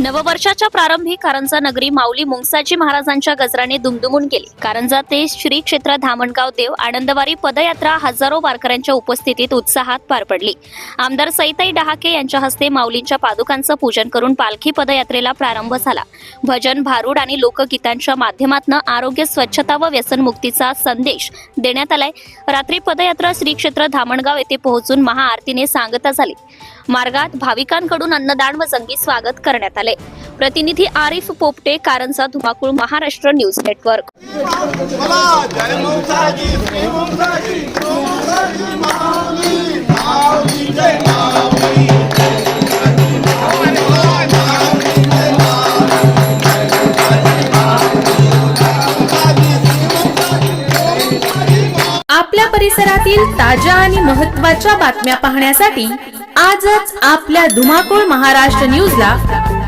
नववर्षाच्या प्रारंभी कारंजा नगरी माऊली मुंगसाजी महाराजांच्या गजराने दुमदुमून गेली. कारंजा ते श्री क्षेत्र धामणगाव देव आनंदवारी पदयात्रा हजारो वारकऱ्यांच्या उपस्थितीत उत्साहात पार पडली. आमदार सईताई डहाके यांच्या हस्ते माऊलींच्या पादुकांचं पूजन करून पालखी पदयात्रेला प्रारंभ झाला. भजन भारूड आणि लोकगीतांच्या माध्यमातून आरोग्य स्वच्छता व व्यसनमुक्तीचा संदेश देण्यात आलाय. रात्री पदयात्रा श्री क्षेत्र धामणगाव येथे पोहोचून महाआरतीने सांगता झाली. मार्गात भाविकांकडून अन्नदान व जंगी स्वागत करण्यात आले. प्रतिनिधी आरिफ पोपटे कारंजा धुमाकूळ महाराष्ट्र न्यूज नेटवर्क. आपल्या परिसरातील ताज्या आणि महत्त्वाच्या बातम्या पाहण्यासाठी आजच आपल्या धुमाकूळ महाराष्ट्र न्यूजला